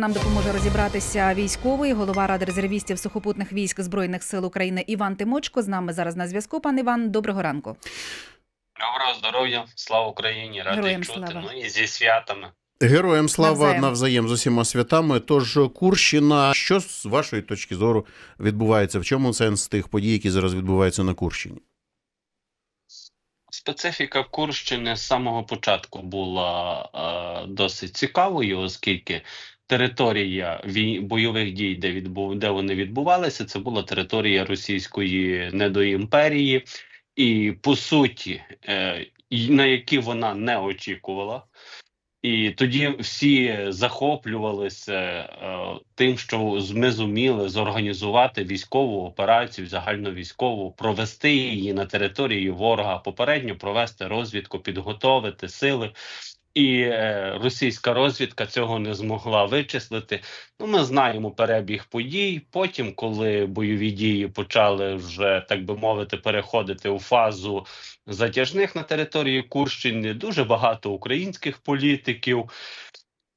Нам допоможе розібратися військовий голова ради резервістів сухопутних військ збройних сил України Іван Тимочко. З нами зараз на зв'язку. Пан Іван, доброго ранку. Доброго здоров'я, слава Україні, радий Героям чути. слава. Ну і зі святами. Героям слава Навзаєм. навзаєм. з усіма святами. Тож Курщина, що з вашої точки зору відбувається? В чому сенс тих подій, які зараз відбуваються на Курщині? Специфіка Курщини з самого початку була е, досить цікавою, оскільки територія вій... бойових дій, де відбув... де вони відбувалися, це була територія російської недоімперії, і по суті, е, на які вона не очікувала. І тоді всі захоплювалися е, тим, що ми зуміли зорганізувати військову операцію, загальновійськову, провести її на території ворога, попередньо провести розвідку, підготовити сили. І е, російська розвідка цього не змогла вичислити. Ну, ми знаємо перебіг подій. Потім, коли бойові дії почали вже так би мовити переходити у фазу затяжних на території Курщини, дуже багато українських політиків,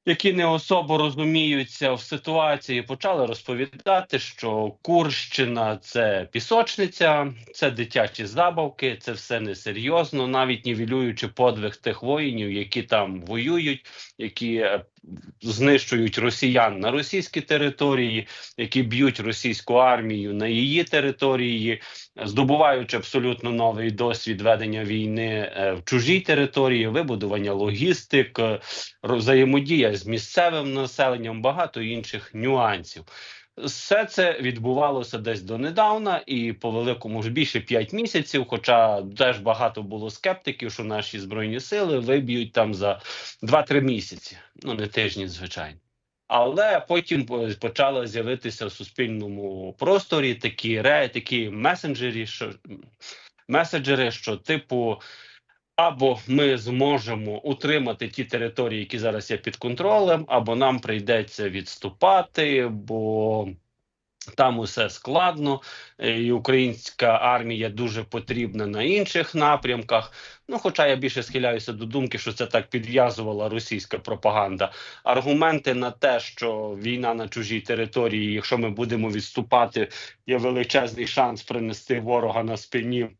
які не особо розуміються в ситуації, почали розповідати, що Курщина це пісочниця, це дитячі забавки, це все несерйозно, навіть нівелюючи подвиг тих воїнів, які там воюють, які е, знищують росіян на російській території, які б'ють російську армію на її території, здобуваючи абсолютно новий досвід ведення війни е, в чужій території, вибудування логістик, е, взаємодія з місцевим населенням, багато інших нюансів. Все це відбувалося десь донедавна, і по великому ж більше 5 місяців. Хоча теж багато було скептиків, що наші збройні сили виб'ють там за 2-3 місяці, ну не тижні, звичайно. Але потім по- почали з'явитися в суспільному просторі такі ре, такі месенджері, що меседжери, що типу. Або ми зможемо утримати ті території, які зараз є під контролем, або нам прийдеться відступати, бо там усе складно, е, і українська армія дуже потрібна на інших напрямках. Ну, хоча я більше схиляюся до думки, що це так підв'язувала російська пропаганда. Аргументи на те, що війна на чужій території, якщо ми будемо відступати, є величезний шанс принести ворога на спині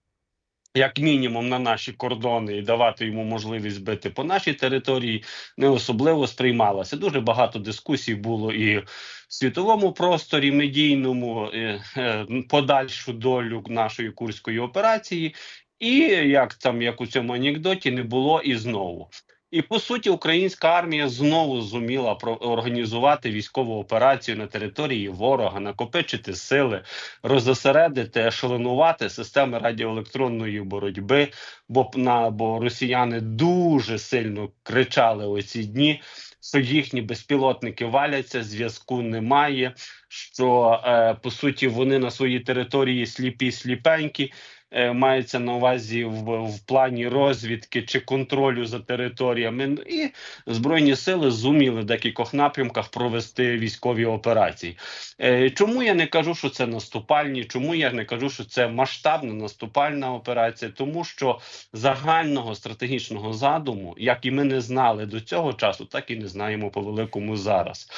як мінімум на наші кордони і давати йому можливість бити по нашій території, не особливо сприймалася. Дуже багато дискусій було і в світовому просторі медійному, е, подальшу долю нашої курської операції, і як там, як у цьому анекдоті, не було і знову. І по суті, українська армія знову зуміла організувати військову операцію на території ворога, накопичити сили, розосередити, ешелонувати системи радіоелектронної боротьби, бо на бо росіяни дуже сильно кричали оці дні. Що їхні безпілотники валяться, зв'язку немає. Що е, по суті вони на своїй території сліпі сліпенькі, мається на увазі в, в плані розвідки чи контролю за територіями. Ну, І збройні сили зуміли в декількох напрямках провести військові операції. Е, чому я не кажу, що це наступальні? Чому я не кажу, що це масштабна наступальна операція? Тому що загального стратегічного задуму, як і ми не знали до цього часу, так і не знаємо по великому зараз.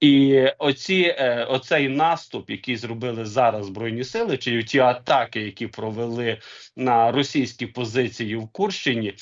І оці, е, оцей наступ, який зробили зараз збройні сили, чи ті атаки, які провели на російські позиції в Курщині,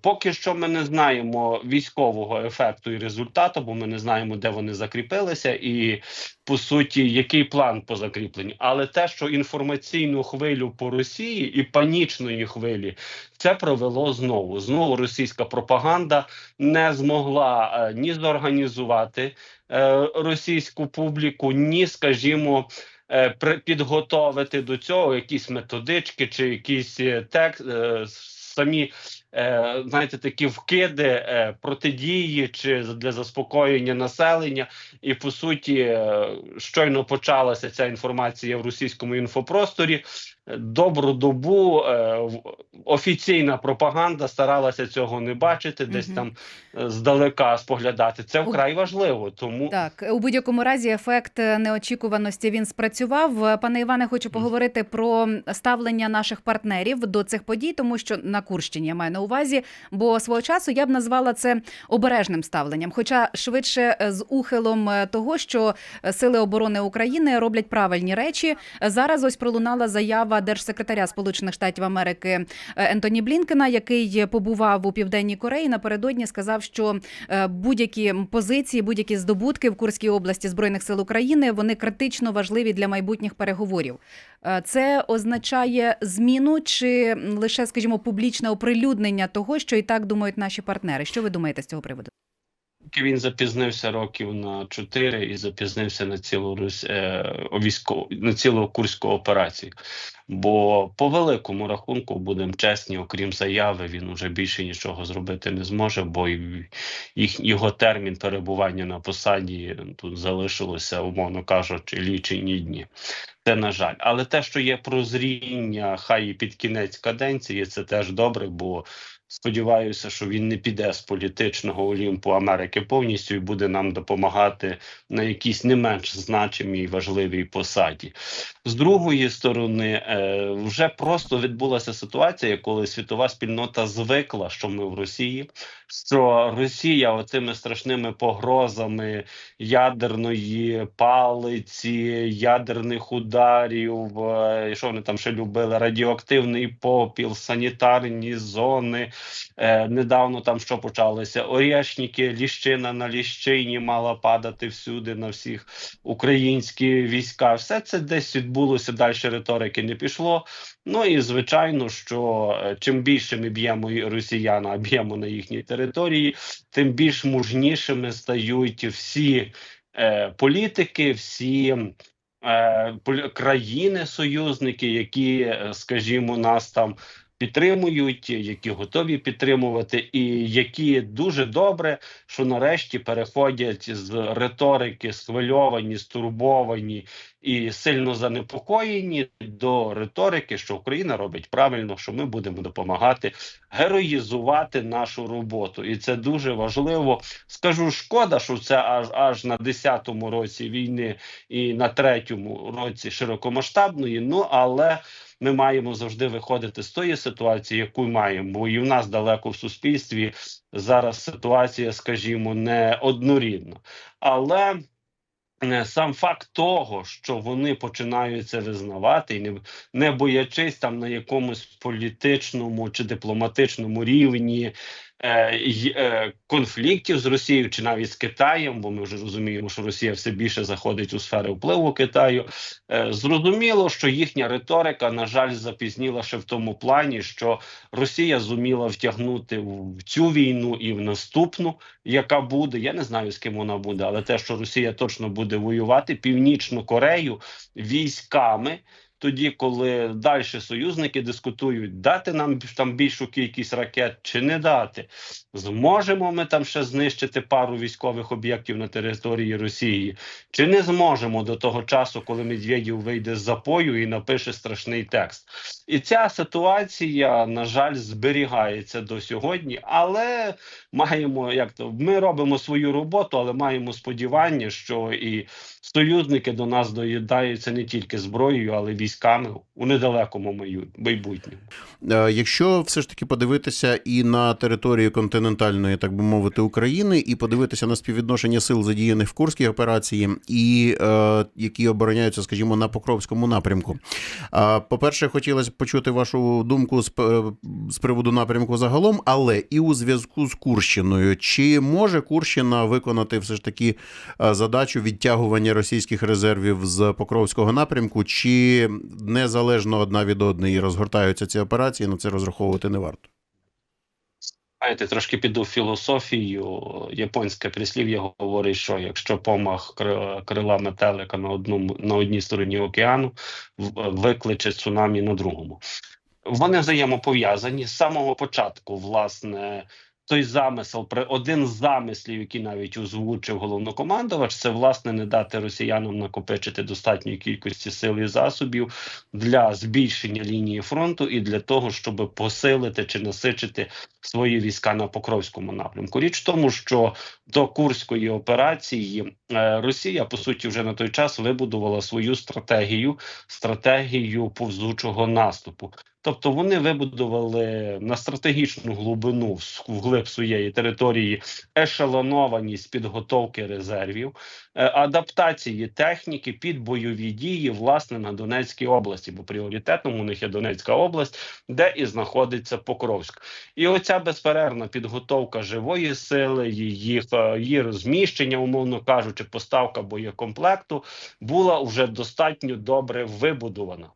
поки що ми не знаємо військового ефекту і результату, бо ми не знаємо, де вони закріпилися, і по суті, який план по закріпленню. Але те, що інформаційну хвилю по Росії і панічної хвилі, це провело знову. Знову російська пропаганда не змогла е, ні зорганізувати е, російську публіку, ні, скажімо, е, підготовити до цього якісь методички чи якісь е, тек, е, самі. Е, Знаєте, такі вкиди е, протидії чи для заспокоєння населення, і по суті, е, щойно почалася ця інформація в російському інфопросторі. Добру добу е, офіційна пропаганда старалася цього не бачити, десь Мгм. там здалека споглядати. Це вкрай важливо. Тому Так, у будь-якому разі ефект неочікуваності він спрацював. Пане Іване, хочу поговорити про ставлення наших партнерів до цих подій, тому що на Курщині я маю на увазі, бо свого часу я б назвала це обережним ставленням, хоча швидше е, з ухилом е, того, що е, сили оборони України роблять правильні речі. Зараз ось пролунала заява держсекретаря Сполучених Штатів Америки Ентоні Блінкена, який побував у південній Кореї. Напередодні сказав, що будь-які позиції, будь-які здобутки в Курській області збройних сил України вони критично важливі для майбутніх переговорів. Е, Це означає зміну чи лише, скажімо, публічне оприлюднення того, що і так думають наші партнери. Що ви думаєте з цього приводу? Він запізнився років на 4 і запізнився на цілу Рус... е, військову на цілу курську операцію. Бо по великому рахунку, будемо чесні, окрім заяви, він уже більше нічого зробити не зможе, бо їх його термін перебування на посаді тут залишилося, умовно кажучи, лічені дні. Це на жаль, але те, що є прозріння, хай і під кінець каденції, це теж добре, бо сподіваюся, що він не піде з політичного олімпу Америки повністю і буде нам допомагати на якійсь не менш значимій важливій посаді. З другої сторони, е, вже просто відбулася ситуація, коли світова спільнота звикла, що ми в Росії, що Росія оцими страшними погрозами ядерної палиці, ядерних ударів, е, що вони там ще любили, радіоактивний попіл, санітарні зони. Е, недавно там що почалося? Орєшніки, ліщина на ліщині мала падати всюди на всіх українські війська. Все це десь відбулося, далі риторики не пішло. Ну і звичайно, що е, чим більше ми б'ємо росіян, б'ємо на їхній території, тим більш мужнішими стають всі е, політики, всі е, країни-союзники, які, е, скажімо, нас там. Підтримують, які готові підтримувати, і які дуже добре, що нарешті переходять з риторики схвильовані, стурбовані і сильно занепокоєні до риторики, що Україна робить правильно, що ми будемо допомагати героїзувати нашу роботу, і це дуже важливо. Скажу, шкода, що це аж аж на 10-му році війни і на третьому році широкомасштабної. Ну але ми маємо завжди виходити з тої ситуації, яку маємо, бо і в нас далеко в суспільстві зараз ситуація, скажімо, не однорідна. Але е, сам факт того, що вони починають це визнавати, і не, не боячись там на якомусь політичному чи дипломатичному рівні. Е, е, Конфліктів з Росією чи навіть з Китаєм, бо ми вже розуміємо, що Росія все більше заходить у сфери впливу Китаю. Е, Зрозуміло, що їхня риторика, на жаль, запізніла ще в тому плані, що Росія зуміла втягнути в цю війну і в наступну, яка буде. Я не знаю з ким вона буде, але те, що Росія точно буде воювати північну Корею військами. Тоді, коли далі союзники дискутують, дати нам там більшу кількість ракет чи не дати, зможемо ми там ще знищити пару військових об'єктів на території Росії, чи не зможемо до того часу, коли Медведєв вийде з запою і напише страшний текст. І ця ситуація, на жаль, зберігається до сьогодні, але маємо як то ми робимо свою роботу, але маємо сподівання, що і союзники до нас доїдаються не тільки зброєю, але й військами у недалекому майбутньому. Е, Якщо все ж таки подивитися і на територію континентальної, так би мовити, України, і подивитися на співвідношення сил задіяних в Курській операції, і е, які обороняються, скажімо, на Покровському напрямку. Е, по-перше, хотілося б почути вашу думку з, з приводу напрямку загалом, але і у зв'язку з Курщиною. Чи може Курщина виконати все ж таки е, задачу відтягування російських резервів з Покровського напрямку, чи незалежно одна від одної розгортаються ці операції, на це розраховувати не варто? Знаєте, трошки піду філософію. Японське прислів'я говорить, що якщо помах крила метелика на одному на одній стороні океану, викличе цунамі на другому. Вони взаємопов'язані з самого початку, власне. Той замисел, при- один з замислів, який навіть озвучив головнокомандувач, це власне не дати росіянам накопичити достатньої кількості сил і засобів для збільшення лінії фронту і для того, щоб посилити чи насичити свої війська на Покровському напрямку. Річ в тому, що до Курської операції Росія по суті вже на той час вибудувала свою стратегію, стратегію повзучого наступу. Тобто вони вибудували на стратегічну глибину в глиб своєї території ешелонованість підготовки резервів, е, адаптації техніки під бойові дії власне на Донецькій області, бо пріоритетом у них є Донецька область, де і знаходиться Покровськ. І оця безперервна підготовка живої сили, її, е, її розміщення, умовно кажучи, поставка боєкомплекту була вже достатньо добре вибудована.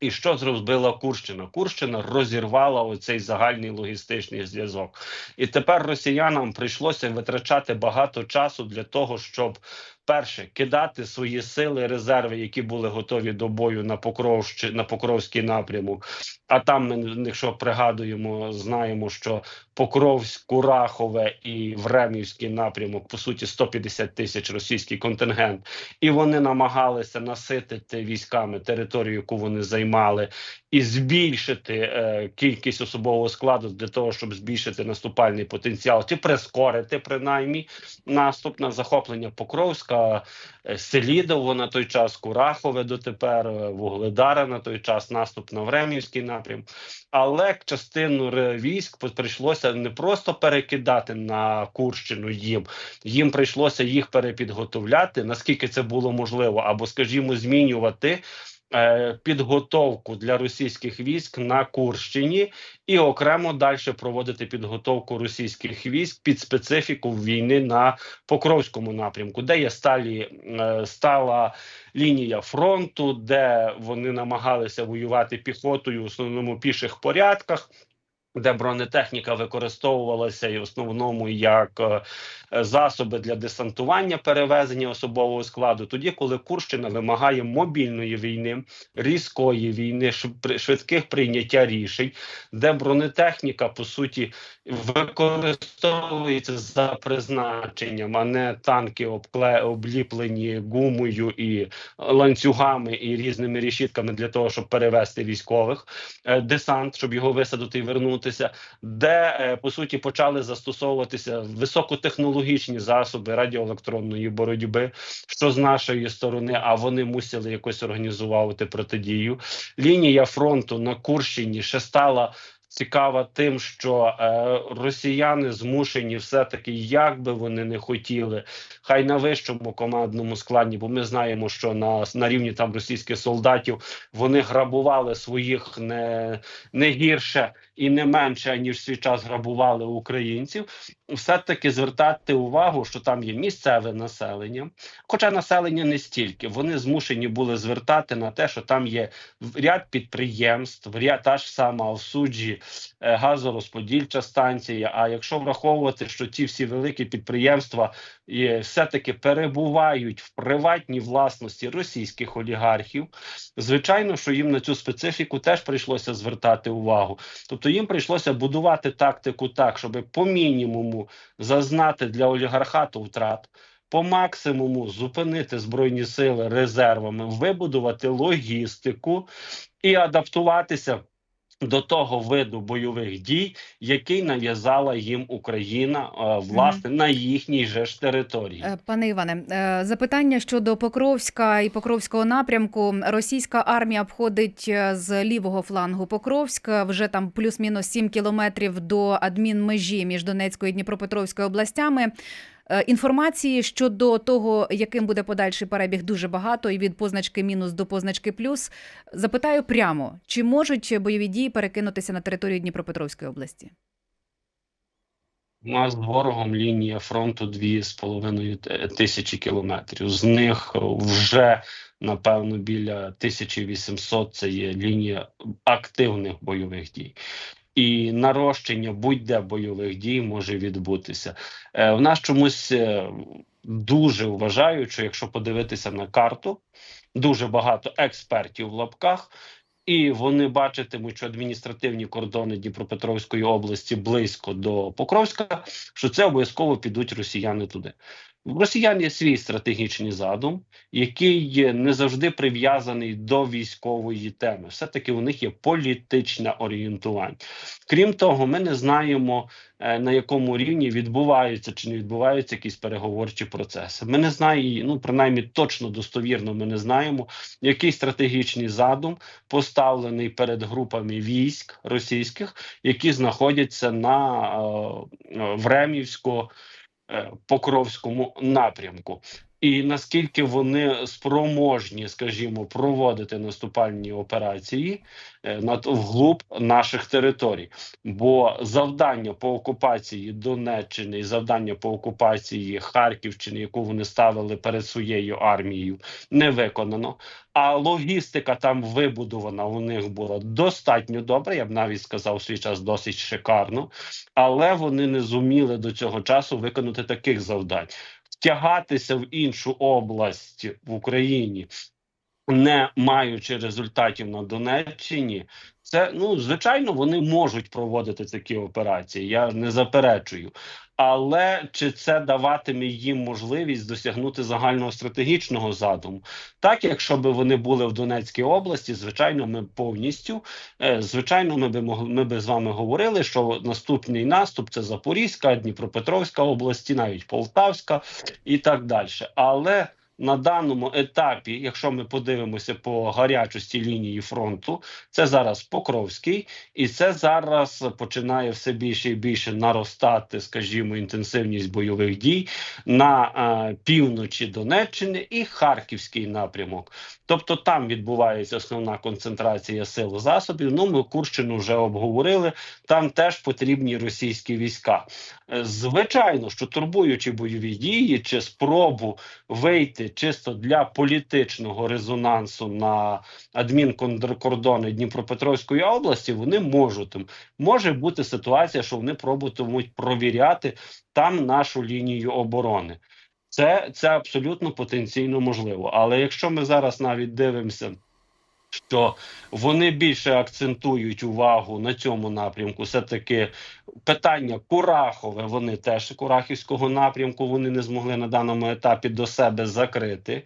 І що зробила Курщина? Курщина розірвала оцей загальний логістичний зв'язок. І тепер росіянам прийшлося витрачати багато часу для того, щоб перше кидати свої сили, резерви, які були готові до бою на Покровщ... на Покровський напрямок. А там ми, якщо пригадуємо, знаємо, що Покровськ, Курахове і Времівський напрямок, по суті, 150 тисяч російський контингент, і вони намагалися наситити військами територію, яку вони займали, і збільшити е, кількість особового складу для того, щоб збільшити наступальний потенціал, чи прискорити принаймні наступ на захоплення Покровська, Селідово на той час, Курахове дотепер, е, Вугледара на той час, наступ на Времівський напрям. Але частину військ прийшлося не просто перекидати на Курщину їм, їм прийшлося їх перепідготовляти, наскільки це було можливо, або, скажімо, змінювати. Е, Підготовку для російських військ на Курщині і окремо далі проводити підготовку російських військ під специфіку війни на Покровському напрямку, де є сталі е, стала лінія фронту, де вони намагалися воювати піхотою, в основному піших порядках. Де бронетехніка використовувалася і в основному як е, засоби для десантування перевезення особового складу, тоді коли Курщина вимагає мобільної війни, різкої війни, шв- швидких прийняття рішень, де бронетехніка по суті використовується за призначенням, а не танки обкле обліплені гумою і ланцюгами і різними рішітками для того, щоб перевести військових. Е, десант, щоб його висадити і вернутися, де е, по суті почали застосовуватися високотехнологічні засоби радіоелектронної боротьби, що з нашої сторони, а вони мусили якось організовувати протидію. Лінія фронту на Курщині ще стала. Цікава тим, що е, росіяни змушені все-таки, як би вони не хотіли, хай на вищому командному складі, бо ми знаємо, що на, на рівні там російських солдатів вони грабували своїх не, не гірше і не менше, ніж свій час грабували українців. Все-таки звертати увагу, що там є місцеве населення, хоча населення не стільки, вони змушені були звертати на те, що там є ряд підприємств, ряд та ж сама в суджі е, газорозподільча станція. А якщо враховувати, що ці всі великі підприємства все-таки перебувають в приватній власності російських олігархів, звичайно, що їм на цю специфіку теж прийшлося звертати увагу. Тобто їм прийшлося будувати тактику так, щоб по мінімуму зазнати для олігархату втрат. По максимуму зупинити збройні сили резервами, вибудувати логістику і адаптуватися до того виду бойових дій, який нав'язала їм Україна е, власне на їхній же ж території. Е, Пане Іване, е, запитання щодо Покровська і Покровського напрямку. Російська армія обходить з лівого флангу Покровська. Вже там плюс-мінус 7 кілометрів до адмінмежі між Донецькою і Дніпропетровською областями. Е, Інформації щодо того, яким буде подальший перебіг, дуже багато, і від позначки мінус до позначки плюс. Запитаю прямо: чи можуть бойові дії перекинутися на територію Дніпропетровської області? У нас з ворогом лінія фронту 2,5 т- тисячі кілометрів. З них вже напевно біля 1800 це є лінія активних бойових дій. І нарощення будь-де бойових дій може відбутися. Е, в нас чомусь е, дуже вважають, що якщо подивитися на карту, дуже багато експертів в лапках, і вони бачитимуть, що адміністративні кордони Дніпропетровської області близько до Покровська, що це обов'язково підуть росіяни туди. Росіян є свій стратегічний задум, який не завжди прив'язаний до військової теми. Все таки у них є політичне орієнтування. Крім того, ми не знаємо е, на якому рівні відбуваються чи не відбуваються якісь переговорчі процеси. Ми не знаємо, ну принаймні точно достовірно, ми не знаємо, який стратегічний задум поставлений перед групами військ російських, які знаходяться на е, е, Времівсько. Е, Покровському напрямку, і наскільки вони спроможні, скажімо, проводити наступальні операції е, над вглуб наших територій, бо завдання по окупації Донеччини і завдання по окупації Харківщини, яку вони ставили перед своєю армією, не виконано. А логістика там вибудована у них була достатньо добра. Я б навіть сказав свій час досить шикарно, але вони не зуміли до цього часу виконати таких завдань. Втягатися в іншу область в Україні, не маючи результатів на Донеччині, це ну звичайно вони можуть проводити такі операції. Я не заперечую. Але чи це даватиме їм можливість досягнути загального стратегічного задуму? Так, якщо б вони були в Донецькій області, звичайно, ми повністю, е, звичайно, ми би могли ми би з вами говорили, що наступний наступ це Запорізька, Дніпропетровська області, навіть Полтавська і так далі. Але на даному етапі, якщо ми подивимося по гарячості лінії фронту, це зараз Покровський, і це зараз починає все більше і більше наростати, скажімо, інтенсивність бойових дій на е, півночі Донеччини і Харківський напрямок. Тобто там відбувається основна концентрація сил засобів. Ну, ми Курщину вже обговорили. Там теж потрібні російські війська. Е, Звичайно, що турбуючи бойові дії чи спробу вийти чисто для політичного резонансу на адмінкордони Дніпропетровської області, вони можуть. Може бути ситуація, що вони пробуватимуть провіряти там нашу лінію оборони. Це, це абсолютно потенційно можливо. Але якщо ми зараз навіть дивимося, що вони більше акцентують увагу на цьому напрямку, все таки питання Курахове, вони теж Курахівського напрямку вони не змогли на даному етапі до себе закрити.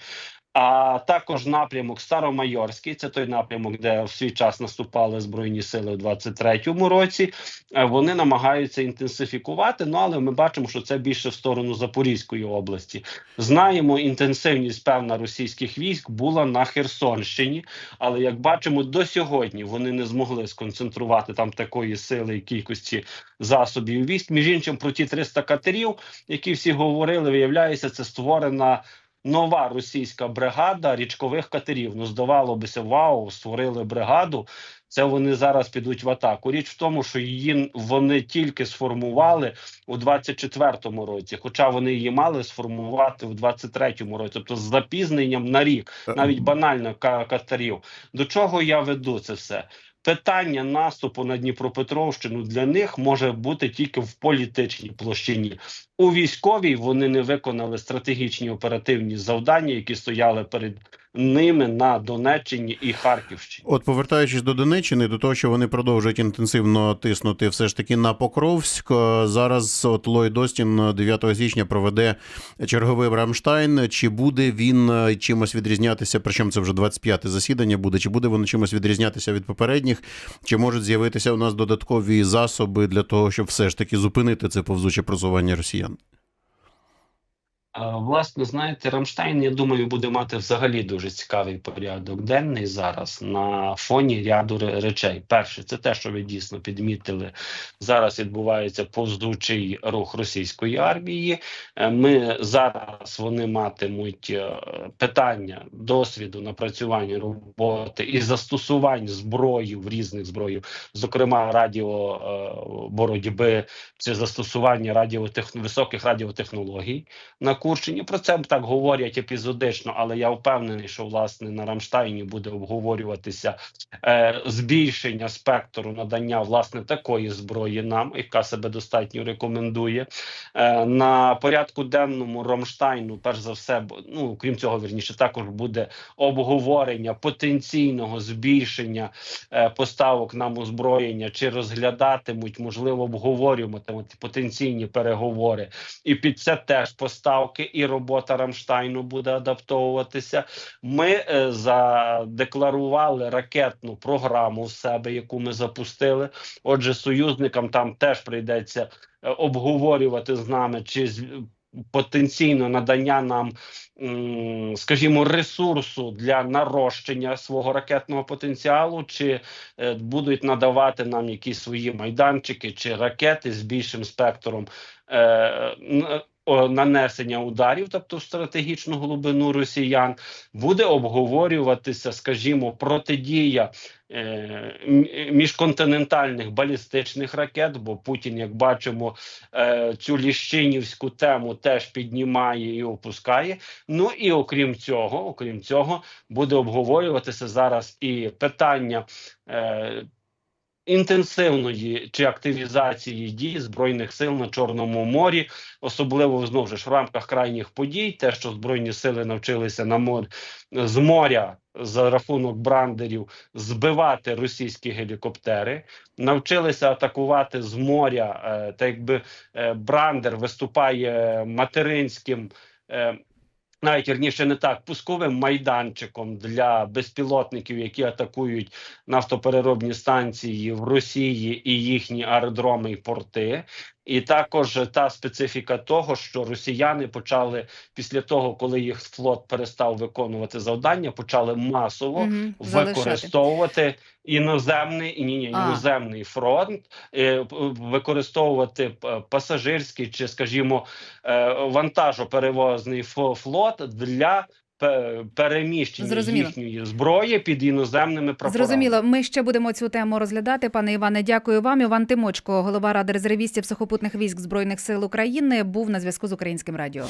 А також напрямок Старомайорський, це той напрямок, де в свій час наступали збройні сили у 23-му році. Е, Вони намагаються інтенсифікувати. Ну але ми бачимо, що це більше в сторону Запорізької області. Знаємо, інтенсивність певна російських військ була на Херсонщині, але як бачимо, до сьогодні вони не змогли сконцентрувати там такої сили і кількості засобів військ. Між іншим, про ті 300 катерів, які всі говорили, виявляється, це створена нова російська бригада річкових катерів. Ну, здавалося б, вау, створили бригаду. Це вони зараз підуть в атаку. Річ в тому, що її вони тільки сформували у 24-му році, хоча вони її мали сформувати у 23-му році, тобто з запізненням на рік, навіть банально ка- катерів. До чого я веду це все? Питання наступу на Дніпропетровщину для них може бути тільки в політичній площині. У військовій вони не виконали стратегічні оперативні завдання, які стояли перед ними на Донеччині і Харківщині. От повертаючись до Донеччини, до того, що вони продовжують інтенсивно тиснути все ж таки на Покровськ. е, Зараз от Ллойд Остін 9 січня проведе черговий Рамштайн. Чи буде він е, чимось відрізнятися? Причому це вже 25-те засідання буде. Чи буде воно чимось відрізнятися від попередніх? Чи можуть з'явитися у нас додаткові засоби для того, щоб все ж таки зупинити це повзуче просування росіян? Власне, знаєте, Рамштайн, я думаю, буде мати взагалі дуже цікавий порядок денний зараз на фоні ряду речей. Перше, це те, що ви дійсно підмітили. Зараз відбувається повздучий рух російської армії. Е, Ми зараз вони матимуть е, питання досвіду напрацювання роботи і застосувань зброї в різних зброїв, зокрема радіо е, чи застосування радіотех... високих радіотехнологій на Курщині. Про це так говорять епізодично, але я впевнений, що власне на Рамштайні буде обговорюватися е, збільшення спектру надання власне такої зброї нам, яка себе достатньо рекомендує. Е, на порядку денному Рамштайну, перш за все, ну крім цього, вірніше, також буде обговорення потенційного збільшення е, поставок нам озброєння, чи розглядатимуть, можливо, обговорюватимуть потенційні переговори. І під це теж поставки поставки і робота Рамштайну буде адаптовуватися. Ми е, задекларували ракетну програму в себе, яку ми запустили. Отже, союзникам там теж прийдеться е, обговорювати з нами чи з потенційно надання нам, скажімо, ресурсу для нарощення свого ракетного потенціалу, чи е, будуть надавати нам якісь свої майданчики чи ракети з більшим спектром. Е, Нанесення ударів, тобто в стратегічну глибину росіян, буде обговорюватися, скажімо, протидія е, міжконтинентальних балістичних ракет. Бо Путін, як бачимо, е, цю ліщинівську тему теж піднімає і опускає. Ну і окрім цього, окрім цього, буде обговорюватися зараз і питання. Інтенсивної чи активізації дій збройних сил на Чорному морі, особливо знову ж в рамках крайніх подій, те, що збройні сили навчилися на мор з моря за рахунок брандерів збивати російські гелікоптери, навчилися атакувати з моря. Е, та якби е, брандер виступає материнським. Е, навіть вірніше не так пусковим майданчиком для безпілотників, які атакують нафтопереробні станції в Росії і їхні аеродроми і порти. І також та специфіка того, що росіяни почали після того, коли їх флот перестав виконувати завдання, почали масово залишати. використовувати іноземний ні, ні, А. іноземний фронт, е, використовувати пасажирський чи, скажімо, е, вантажоперевозний флот для переміщення Зрозуміло. їхньої зброї під іноземними прапорами. Зрозуміло, ми ще будемо цю тему розглядати. Пане Іване, дякую вам. Іван Тимочко, голова ради резервістів сухопутних військ збройних сил України, був на зв'язку з українським радіо.